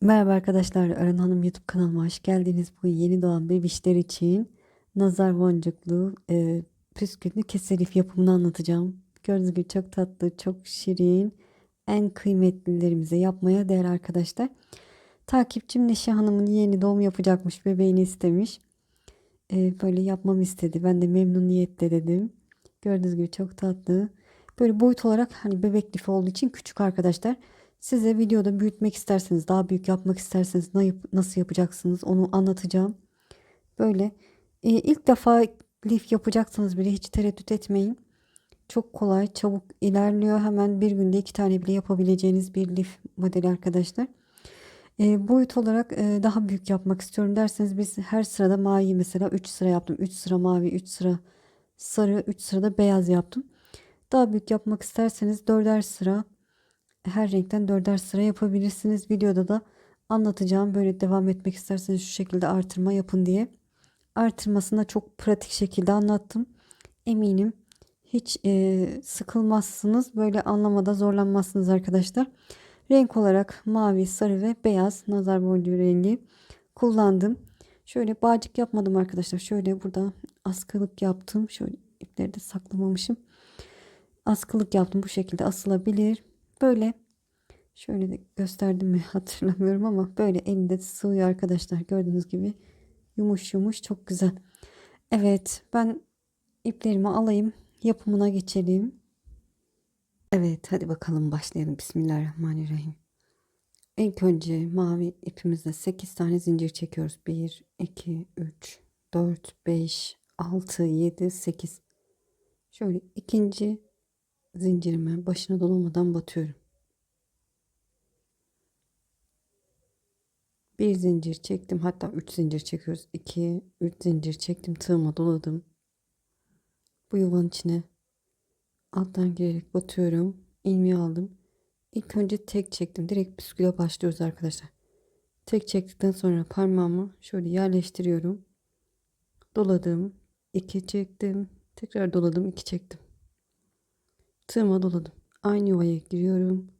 Merhaba arkadaşlar, Ören Hanım YouTube kanalıma hoş geldiniz. Bu yeni doğan bebişler için nazar boncuklu e, püsküllü keselif yapımını anlatacağım. Gördüğünüz gibi çok tatlı, çok şirin, en kıymetlilerimize yapmaya değer arkadaşlar. Takipçim Neşe Hanım'ın yeni doğum yapacakmış, bebeğini istemiş. E, böyle yapmamı istedi. Ben de memnuniyetle dedim. Gördüğünüz gibi çok tatlı. Böyle boyut olarak hani bebek lifi olduğu için küçük arkadaşlar. Size videoda büyütmek isterseniz, daha büyük yapmak isterseniz nasıl yapacaksınız onu anlatacağım. Böyle e, ilk defa lif yapacaksınız bile hiç tereddüt etmeyin. Çok kolay, çabuk ilerliyor. Hemen bir günde iki tane bile yapabileceğiniz bir lif modeli arkadaşlar. E, boyut olarak e, daha büyük yapmak istiyorum derseniz biz her sırada mavi mesela 3 sıra yaptım. 3 sıra mavi, 3 sıra sarı, 3 sırada beyaz yaptım. Daha büyük yapmak isterseniz 4'er sıra her renkten dörder sıra yapabilirsiniz. Videoda da anlatacağım. Böyle devam etmek isterseniz şu şekilde artırma yapın diye. Artırmasını da çok pratik şekilde anlattım. Eminim hiç e, sıkılmazsınız. Böyle anlamada zorlanmazsınız arkadaşlar. Renk olarak mavi, sarı ve beyaz nazar boncuğu rengi kullandım. Şöyle bağcık yapmadım arkadaşlar. Şöyle burada askılık yaptım. Şöyle ipleri de saklamamışım. Askılık yaptım. Bu şekilde asılabilir. Böyle şöyle de gösterdim mi hatırlamıyorum ama böyle elinde sığıyor arkadaşlar. Gördüğünüz gibi yumuş yumuş çok güzel. Evet ben iplerimi alayım yapımına geçelim. Evet hadi bakalım başlayalım. Bismillahirrahmanirrahim. İlk önce mavi ipimizle 8 tane zincir çekiyoruz. 1, 2, 3, 4, 5, 6, 7, 8. Şöyle ikinci zincirime başına dolamadan batıyorum. Bir zincir çektim. Hatta üç zincir çekiyoruz. 2 üç zincir çektim. Tığıma doladım. Bu yuvanın içine alttan girerek batıyorum. ilmeği aldım. İlk önce tek çektim. Direkt püsküle başlıyoruz arkadaşlar. Tek çektikten sonra parmağımı şöyle yerleştiriyorum. Doladım. 2 çektim. Tekrar doladım. 2 çektim tığıma doladım. Aynı yuvaya giriyorum.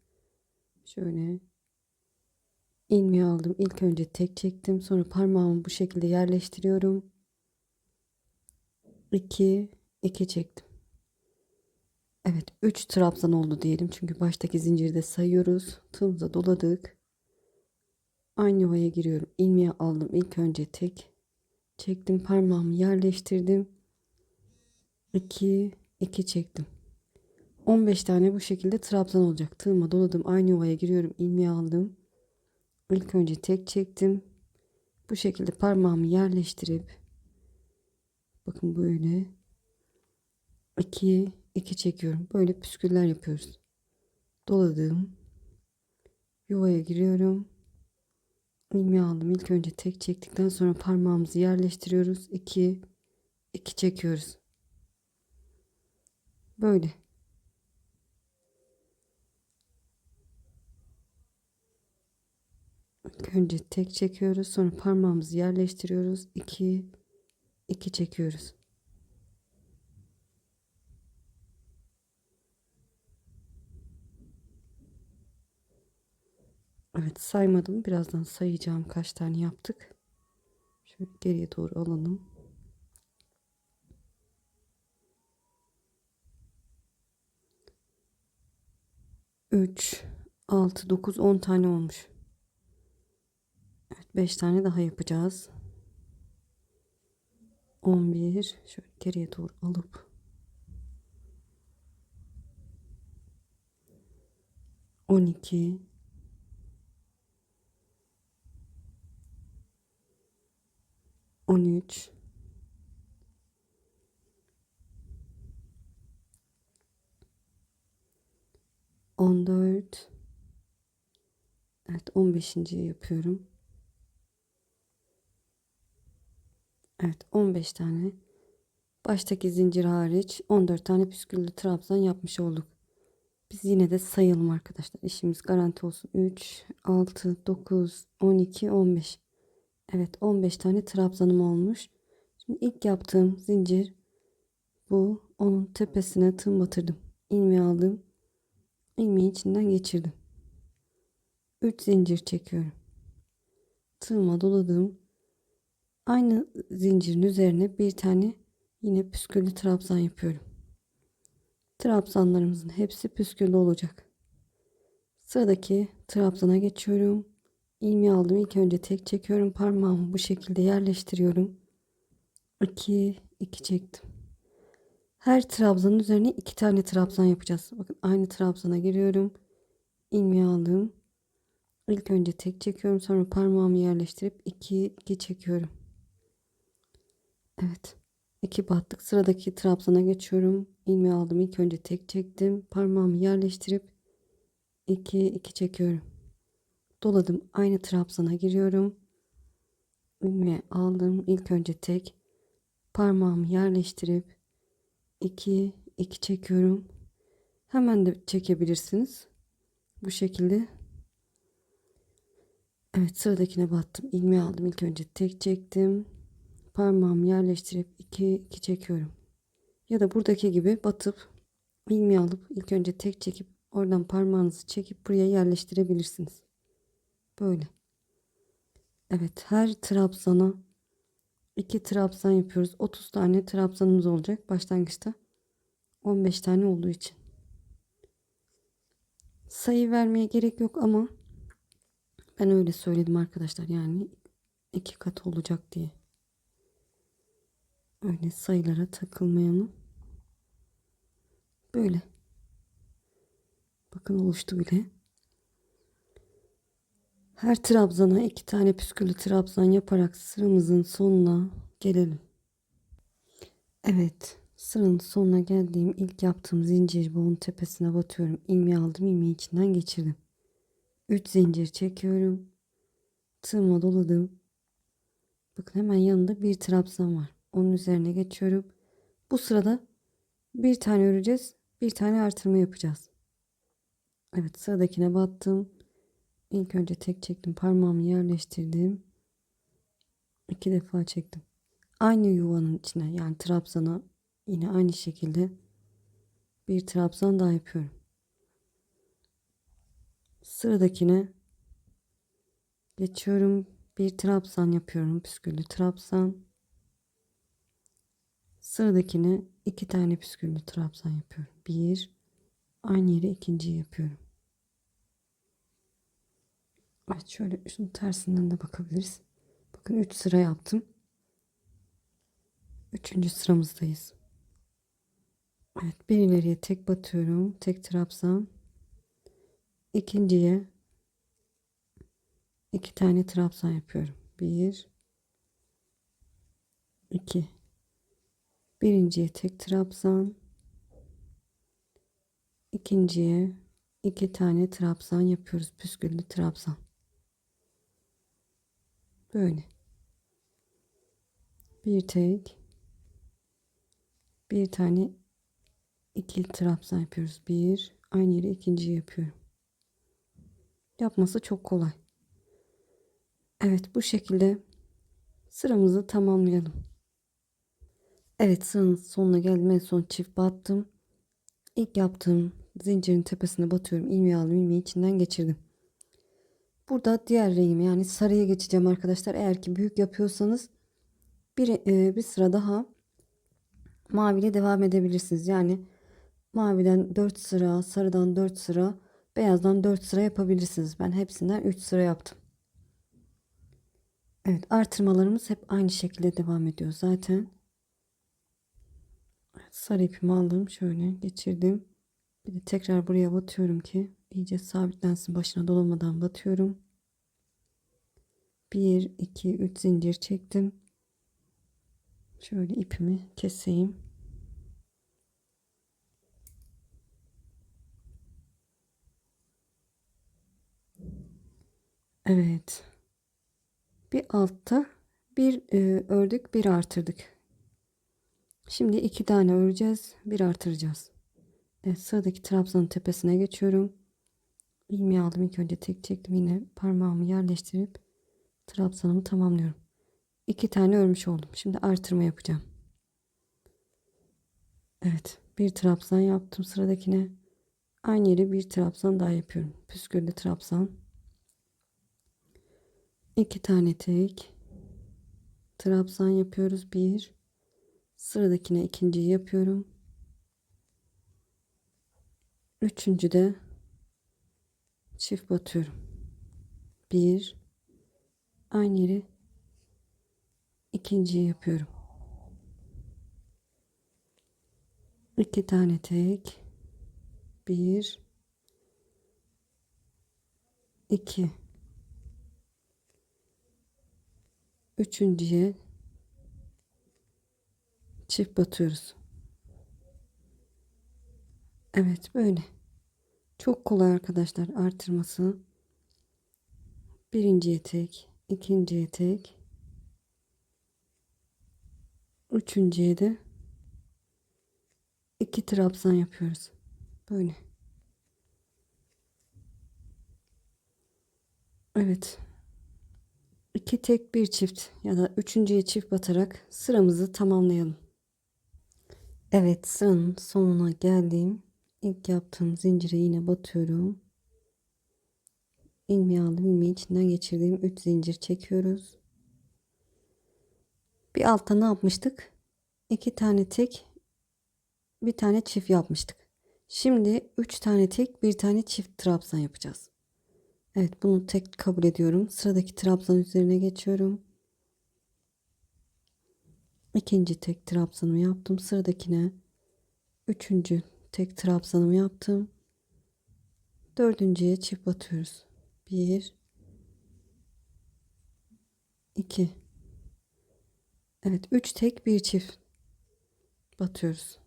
Şöyle ilmeği aldım. İlk önce tek çektim. Sonra parmağımı bu şekilde yerleştiriyorum. 2 2 çektim. Evet 3 trabzan oldu diyelim. Çünkü baştaki zincirde sayıyoruz. Tığımıza doladık. Aynı yuvaya giriyorum. İlmeği aldım. İlk önce tek çektim. Parmağımı yerleştirdim. 2 2 çektim. 15 tane bu şekilde trabzan olacak. Tığıma doladım. Aynı yuvaya giriyorum. ilmeği aldım. İlk önce tek çektim. Bu şekilde parmağımı yerleştirip bakın böyle 2 2 çekiyorum. Böyle püsküller yapıyoruz. Doladım. Yuvaya giriyorum. ilmeği aldım. İlk önce tek çektikten sonra parmağımızı yerleştiriyoruz. 2 2 çekiyoruz. Böyle. Önce tek çekiyoruz. Sonra parmağımızı yerleştiriyoruz. 2 2 çekiyoruz. Evet saymadım. Birazdan sayacağım kaç tane yaptık. Şöyle geriye doğru alalım. Üç, altı, dokuz, on tane olmuş. 5 tane daha yapacağız. 11 şöyle geriye doğru alıp 12 13 14 Evet 15. yapıyorum. Evet 15 tane. Baştaki zincir hariç 14 tane püsküllü trabzan yapmış olduk. Biz yine de sayalım arkadaşlar. İşimiz garanti olsun. 3, 6, 9, 12, 15. Evet 15 tane trabzanım olmuş. Şimdi ilk yaptığım zincir bu. Onun tepesine tığım batırdım. İlmeği aldım. İlmeği içinden geçirdim. 3 zincir çekiyorum. tığıma doladım. Aynı zincirin üzerine bir tane yine püsküllü trabzan yapıyorum. Trabzanlarımızın hepsi püsküllü olacak. Sıradaki trabzana geçiyorum. İlmeği aldım. İlk önce tek çekiyorum. Parmağımı bu şekilde yerleştiriyorum. 2 2 çektim. Her trabzanın üzerine iki tane trabzan yapacağız. Bakın aynı trabzana giriyorum. İlmeği aldım. İlk önce tek çekiyorum. Sonra parmağımı yerleştirip 2 2 çekiyorum. Evet. 2 battık. Sıradaki trabzana geçiyorum. İlmeği aldım. İlk önce tek çektim. Parmağımı yerleştirip 2 2 çekiyorum. Doladım. Aynı trabzana giriyorum. İlmeği aldım. İlk önce tek parmağımı yerleştirip 2 2 çekiyorum. Hemen de çekebilirsiniz. Bu şekilde. Evet sıradakine battım. İlmeği aldım. İlk önce tek çektim. Parmağımı yerleştirip 2 2 çekiyorum. Ya da buradaki gibi batıp ilmeği alıp ilk önce tek çekip oradan parmağınızı çekip buraya yerleştirebilirsiniz. Böyle. Evet her trabzana 2 trabzan yapıyoruz. 30 tane trabzanımız olacak başlangıçta. 15 tane olduğu için. Sayı vermeye gerek yok ama ben öyle söyledim arkadaşlar. Yani iki kat olacak diye. Öyle sayılara takılmayalım. Böyle. Bakın oluştu bile. Her trabzana iki tane püsküllü trabzan yaparak sıramızın sonuna gelelim. Evet. Sıranın sonuna geldiğim ilk yaptığım zincir boğun tepesine batıyorum. İlmeği aldım. ilmeği içinden geçirdim. 3 zincir çekiyorum. Tığıma doladım. Bakın hemen yanında bir trabzan var. Onun üzerine geçiyorum. Bu sırada bir tane öreceğiz. Bir tane artırma yapacağız. Evet sıradakine battım. İlk önce tek çektim. Parmağımı yerleştirdim. iki defa çektim. Aynı yuvanın içine yani trabzana yine aynı şekilde bir trabzan daha yapıyorum. Sıradakine geçiyorum. Bir trabzan yapıyorum. Püsküllü trabzan. Sıradakine iki tane püsküllü trabzan yapıyorum. Bir. Aynı yere ikinciyi yapıyorum. Evet şöyle şunun tersinden de bakabiliriz. Bakın 3 sıra yaptım. Üçüncü sıramızdayız. Evet bir ileriye tek batıyorum. Tek trabzan. İkinciye iki tane trabzan yapıyorum. Bir, iki. Birinciye tek trabzan. İkinciye iki tane trabzan yapıyoruz. Püsküllü trabzan. Böyle. Bir tek. Bir tane iki trabzan yapıyoruz. Bir. Aynı yere ikinciyi yapıyorum. Yapması çok kolay. Evet bu şekilde sıramızı tamamlayalım. Evet sıranın sonuna geldim. En son çift battım. İlk yaptığım zincirin tepesine batıyorum. İlmeği aldım. ilmeği içinden geçirdim. Burada diğer rengime yani sarıya geçeceğim arkadaşlar. Eğer ki büyük yapıyorsanız bir, e, bir sıra daha maviyle devam edebilirsiniz. Yani maviden 4 sıra, sarıdan 4 sıra, beyazdan 4 sıra yapabilirsiniz. Ben hepsinden 3 sıra yaptım. Evet artırmalarımız hep aynı şekilde devam ediyor zaten. Sarı ipimi aldım. Şöyle geçirdim. Bir de tekrar buraya batıyorum ki iyice sabitlensin. Başına dolamadan batıyorum. 1, 2, 3 zincir çektim. Şöyle ipimi keseyim. Evet. Bir altta bir e, ördük, bir artırdık. Şimdi iki tane öreceğiz, bir artıracağız. Evet, sıradaki trabzanın tepesine geçiyorum. İlmeği aldım ilk önce tek çektim yine parmağımı yerleştirip trabzanımı tamamlıyorum. İki tane örmüş oldum. Şimdi artırma yapacağım. Evet, bir trabzan yaptım sıradakine. Aynı yere bir trabzan daha yapıyorum. Püsküllü trabzan. iki tane tek trabzan yapıyoruz. Bir sıradakine ikinciyi yapıyorum. Üçüncü de çift batıyorum. Bir aynı yeri ikinciyi yapıyorum. iki tane tek bir iki üçüncüye çift batıyoruz. Evet böyle. Çok kolay arkadaşlar artırması. Birinciye tek, ikinciye tek, üçüncüye de iki trabzan yapıyoruz. Böyle. Evet. İki tek bir çift ya da üçüncüye çift batarak sıramızı tamamlayalım. Evet sıranın sonuna geldim. İlk yaptığım zincire yine batıyorum. İlmeği aldım. ilmeği içinden geçirdiğim 3 zincir çekiyoruz. Bir altta ne yapmıştık? 2 tane tek bir tane çift yapmıştık. Şimdi 3 tane tek bir tane çift trabzan yapacağız. Evet bunu tek kabul ediyorum. Sıradaki trabzan üzerine geçiyorum. İkinci tek trabzanımı yaptım. Sıradakine üçüncü tek trabzanımı yaptım. Dördüncüye çift batıyoruz. Bir, iki. Evet, üç tek bir çift batıyoruz.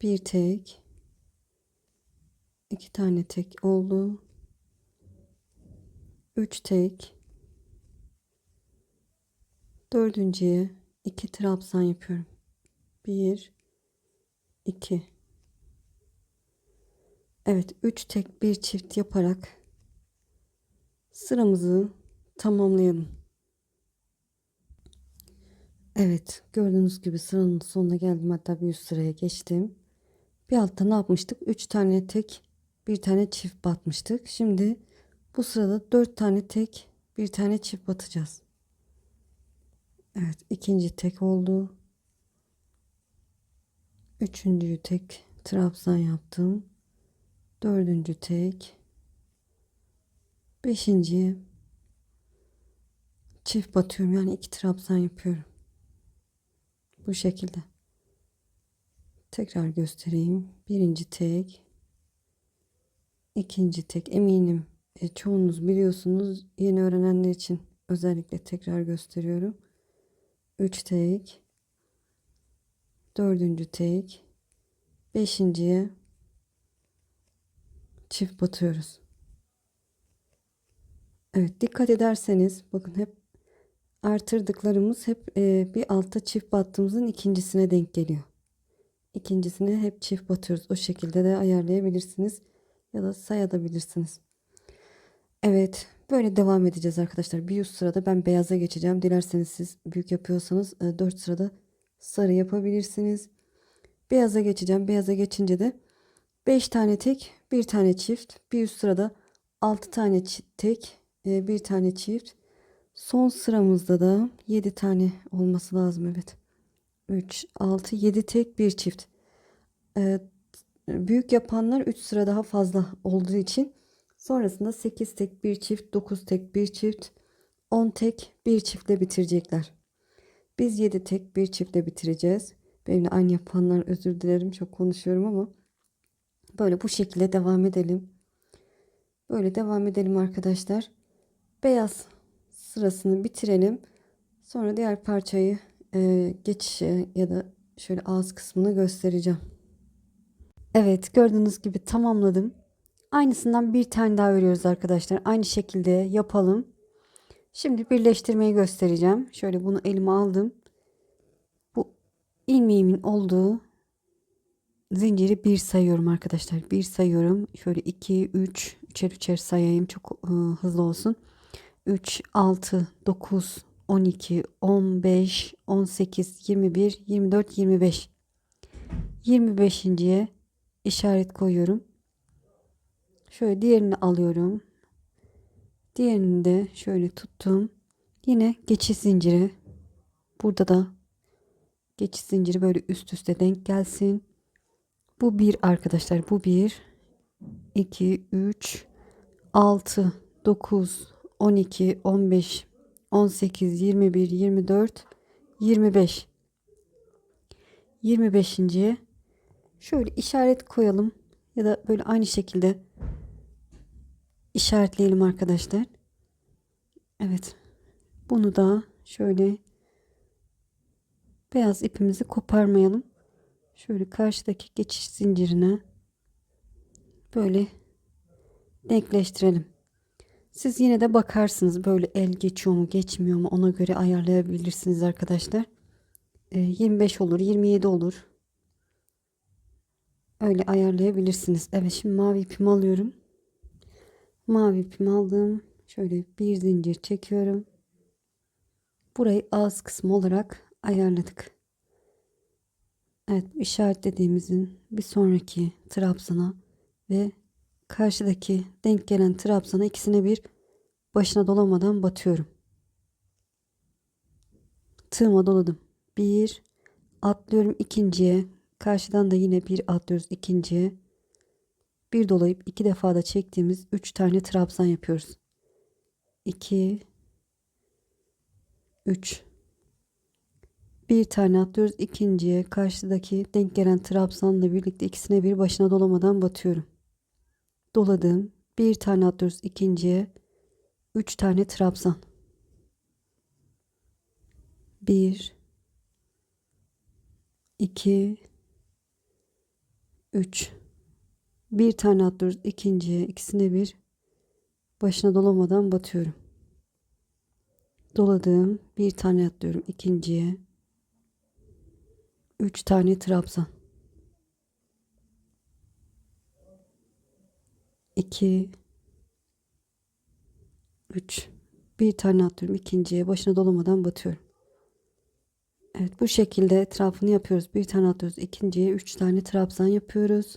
Bir tek, iki tane tek oldu. Üç tek, dördüncüye iki trabzan yapıyorum. Bir, iki. Evet, üç tek bir çift yaparak sıramızı tamamlayalım. Evet, gördüğünüz gibi sıranın sonuna geldim. Hatta bir üst sıraya geçtim. Bir altta ne yapmıştık? 3 tane tek, bir tane çift batmıştık. Şimdi bu sırada 4 tane tek, bir tane çift batacağız. Evet, ikinci tek oldu. Üçüncüyü tek trabzan yaptım. Dördüncü tek. Beşinciye çift batıyorum. Yani iki trabzan yapıyorum. Bu şekilde. Tekrar göstereyim. Birinci tek. ikinci tek. Eminim e, çoğunuz biliyorsunuz. Yeni öğrenenler için özellikle tekrar gösteriyorum. Üç tek. Dördüncü tek. Beşinciye çift batıyoruz. Evet dikkat ederseniz bakın hep artırdıklarımız hep e, bir altta çift battığımızın ikincisine denk geliyor. İkincisine hep çift batıyoruz. O şekilde de ayarlayabilirsiniz ya da sayabilirsiniz. Evet böyle devam edeceğiz arkadaşlar. Bir üst sırada ben beyaza geçeceğim. Dilerseniz siz büyük yapıyorsanız e, 4 sırada sarı yapabilirsiniz. Beyaza geçeceğim. Beyaza geçince de 5 tane tek, bir tane çift. Bir üst sırada 6 tane tek, e, bir tane çift. Son sıramızda da 7 tane olması lazım evet. 3, 6, 7 tek bir çift. E, büyük yapanlar 3 sıra daha fazla olduğu için sonrasında 8 tek bir çift, 9 tek bir çift, 10 tek bir çiftle bitirecekler. Biz 7 tek bir çiftle bitireceğiz. Benimle aynı yapanlar özür dilerim çok konuşuyorum ama böyle bu şekilde devam edelim. Böyle devam edelim arkadaşlar. Beyaz sırasını bitirelim. Sonra diğer parçayı e, geçişe ya da şöyle ağız kısmını göstereceğim. Evet gördüğünüz gibi tamamladım. Aynısından bir tane daha örüyoruz arkadaşlar. Aynı şekilde yapalım. Şimdi birleştirmeyi göstereceğim. Şöyle bunu elime aldım. Bu ilmeğimin olduğu zinciri bir sayıyorum arkadaşlar. Bir sayıyorum. Şöyle 2, 3, üçer üçer sayayım. Çok ıı, hızlı olsun. 3, 6, 9, 12, 15, 18, 21, 24, 25. 25.ye işaret koyuyorum. Şöyle diğerini alıyorum. Diğerini de şöyle tuttum. Yine geçiş zinciri. Burada da geçiş zinciri böyle üst üste denk gelsin. Bu bir arkadaşlar. Bu bir. 2, 3, 6, 9, 12, 15, 18, 21, 24, 25. 25. Şöyle işaret koyalım ya da böyle aynı şekilde işaretleyelim arkadaşlar. Evet. Bunu da şöyle beyaz ipimizi koparmayalım. Şöyle karşıdaki geçiş zincirine böyle denkleştirelim. Siz yine de bakarsınız böyle el geçiyor mu geçmiyor mu ona göre ayarlayabilirsiniz arkadaşlar. Ee, 25 olur 27 olur. Öyle ayarlayabilirsiniz. Evet şimdi mavi ipimi alıyorum. Mavi ipimi aldım. Şöyle bir zincir çekiyorum. Burayı ağız kısmı olarak ayarladık. Evet işaretlediğimizin bir sonraki trabzana ve karşıdaki denk gelen trabzana ikisine bir başına dolamadan batıyorum. Tığıma doladım. Bir atlıyorum ikinciye. Karşıdan da yine bir atlıyoruz ikinciye. Bir dolayıp iki defa da çektiğimiz üç tane trabzan yapıyoruz. 2 3 bir tane atlıyoruz. İkinciye karşıdaki denk gelen trabzanla birlikte ikisine bir başına dolamadan batıyorum. Doladım. Bir tane atlıyoruz. İkinciye üç tane trabzan. Bir iki üç bir tane atlıyoruz. İkinciye ikisine bir. Başına dolamadan batıyorum. Doladım. Bir tane atlıyorum. İkinciye. Üç tane trabzan. 2 3 bir tane atlıyorum. İkinciye. Başına dolamadan batıyorum. Evet bu şekilde etrafını yapıyoruz. Bir tane atıyoruz ikinciye üç tane trabzan yapıyoruz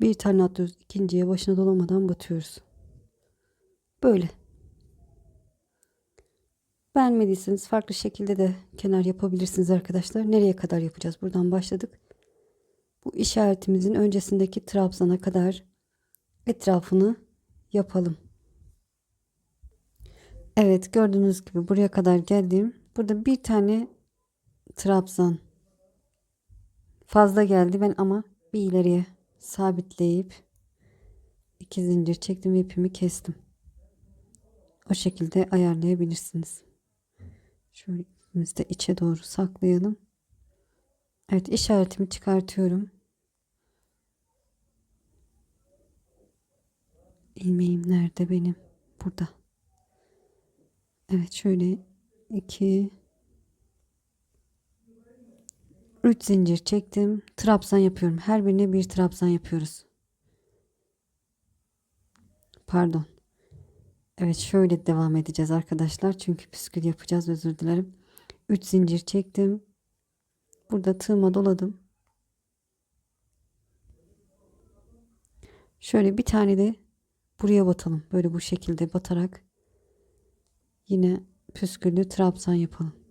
bir tane atıyoruz ikinciye başına dolamadan batıyoruz böyle Beğenmediyseniz farklı şekilde de kenar yapabilirsiniz arkadaşlar. Nereye kadar yapacağız? Buradan başladık. Bu işaretimizin öncesindeki trabzana kadar etrafını yapalım. Evet gördüğünüz gibi buraya kadar geldim. Burada bir tane trabzan fazla geldi. Ben ama bir ileriye sabitleyip iki zincir çektim ve ipimi kestim. O şekilde ayarlayabilirsiniz. Şöyle ipimizi de içe doğru saklayalım. Evet işaretimi çıkartıyorum. İlmeğim nerede benim? Burada. Evet şöyle 2 3 zincir çektim. Trabzan yapıyorum. Her birine bir trabzan yapıyoruz. Pardon. Evet şöyle devam edeceğiz arkadaşlar. Çünkü püskül yapacağız özür dilerim. 3 zincir çektim. Burada tığıma doladım. Şöyle bir tane de buraya batalım. Böyle bu şekilde batarak yine püsküllü trabzan yapalım.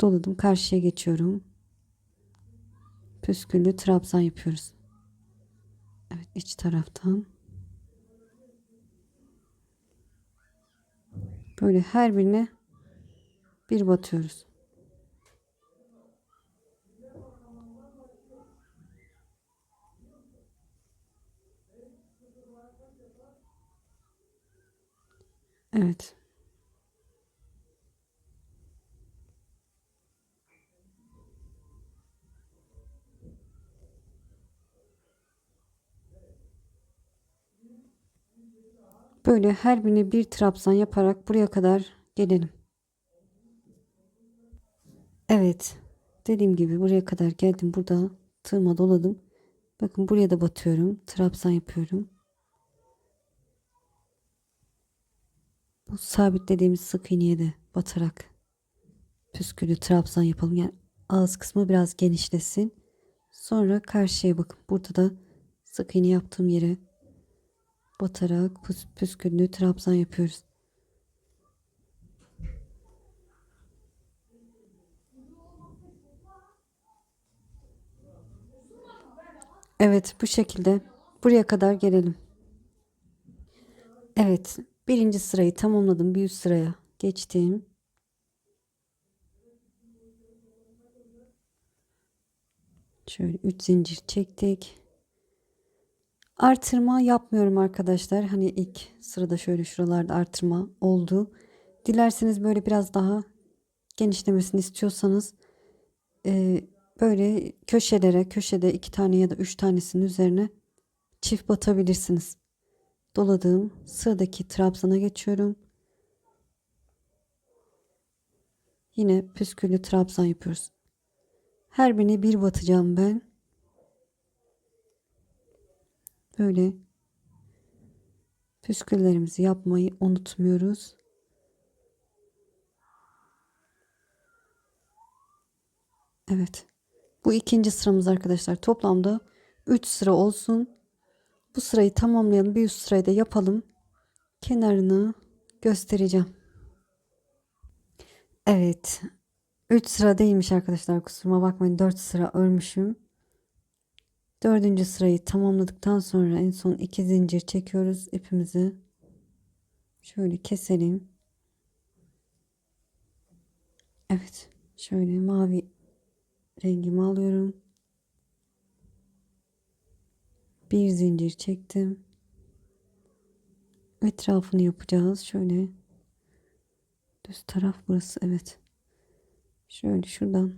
Doladım. Karşıya geçiyorum. Püsküllü trabzan yapıyoruz. Evet iç taraftan. Böyle her birine bir batıyoruz. Evet. Böyle her birine bir trabzan yaparak buraya kadar gelelim. Evet. Dediğim gibi buraya kadar geldim. Burada tığıma doladım. Bakın buraya da batıyorum. Trabzan yapıyorum. Bu sabitlediğimiz sık iğneye de batarak püskülü trabzan yapalım. Yani ağız kısmı biraz genişlesin. Sonra karşıya bakın. Burada da sık iğne yaptığım yere batarak püs- püskünlü trabzan yapıyoruz. Evet bu şekilde buraya kadar gelelim. Evet birinci sırayı tamamladım. Bir üst sıraya geçtim. Şöyle 3 zincir çektik. Artırma yapmıyorum arkadaşlar. Hani ilk sırada şöyle şuralarda artırma oldu. Dilerseniz böyle biraz daha genişlemesini istiyorsanız e, böyle köşelere köşede iki tane ya da üç tanesinin üzerine çift batabilirsiniz. Doladığım sıradaki trabzana geçiyorum. Yine püsküllü trabzan yapıyoruz. Her birine bir batacağım ben. Böyle püsküllerimizi yapmayı unutmuyoruz. Evet. Bu ikinci sıramız arkadaşlar. Toplamda 3 sıra olsun. Bu sırayı tamamlayalım. Bir üst sırayı da yapalım. Kenarını göstereceğim. Evet. 3 sıra değilmiş arkadaşlar. Kusuruma bakmayın. 4 sıra örmüşüm. Dördüncü sırayı tamamladıktan sonra en son iki zincir çekiyoruz ipimizi. Şöyle keselim. Evet. Şöyle mavi rengimi alıyorum. Bir zincir çektim. Etrafını yapacağız. Şöyle düz taraf burası. Evet. Şöyle şuradan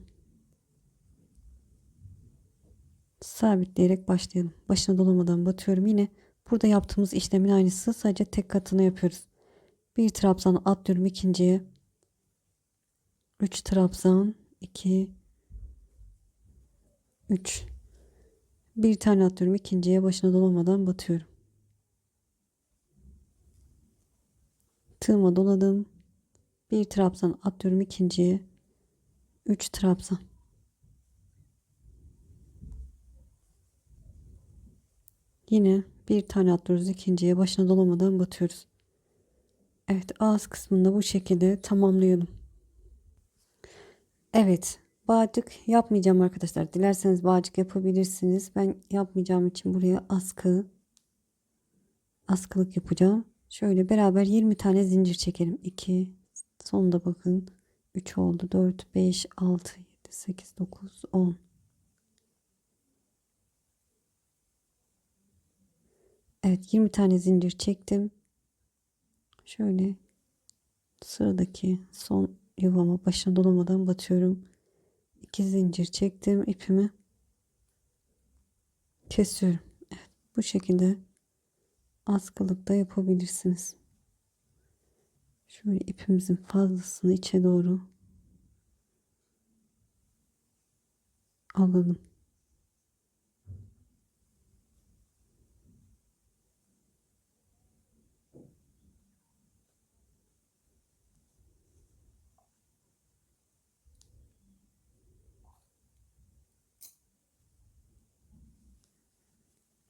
sabitleyerek başlayalım. Başına dolamadan batıyorum. Yine burada yaptığımız işlemin aynısı. Sadece tek katını yapıyoruz. Bir trabzan atlıyorum ikinciye. 3 trabzan 2 3 bir tane atlıyorum ikinciye başına dolamadan batıyorum. Tığıma doladım. Bir trabzan atlıyorum ikinciye. 3 trabzan. Yine bir tane atlıyoruz ikinciye başına dolamadan batıyoruz. Evet ağız kısmında bu şekilde tamamlayalım. Evet bağcık yapmayacağım arkadaşlar. Dilerseniz bağcık yapabilirsiniz. Ben yapmayacağım için buraya askı askılık yapacağım. Şöyle beraber 20 tane zincir çekelim. 2 sonunda bakın 3 oldu 4 5 6 7 8 9 10 Evet 20 tane zincir çektim. Şöyle sıradaki son yuvama başına dolamadan batıyorum. 2 zincir çektim ipimi. Kesiyorum. Evet bu şekilde askılıkta yapabilirsiniz. Şöyle ipimizin fazlasını içe doğru alalım.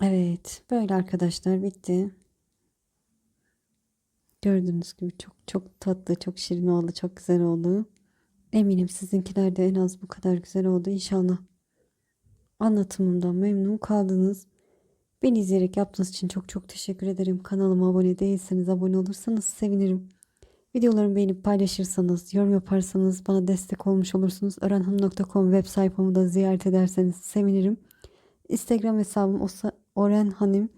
Evet, böyle arkadaşlar bitti. Gördüğünüz gibi çok çok tatlı, çok şirin oldu, çok güzel oldu. Eminim sizinkiler de en az bu kadar güzel oldu inşallah. Anlatımımdan memnun kaldınız. Beni izleyerek yaptığınız için çok çok teşekkür ederim. Kanalıma abone değilseniz abone olursanız sevinirim. Videolarımı beğenip paylaşırsanız, yorum yaparsanız bana destek olmuş olursunuz. Örenhanım.com web sayfamı da ziyaret ederseniz sevinirim. Instagram hesabım Oren Hanim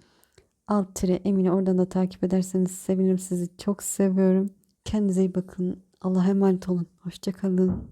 alt tire Emine oradan da takip ederseniz sevinirim sizi çok seviyorum. Kendinize iyi bakın. Allah'a emanet olun. Hoşçakalın.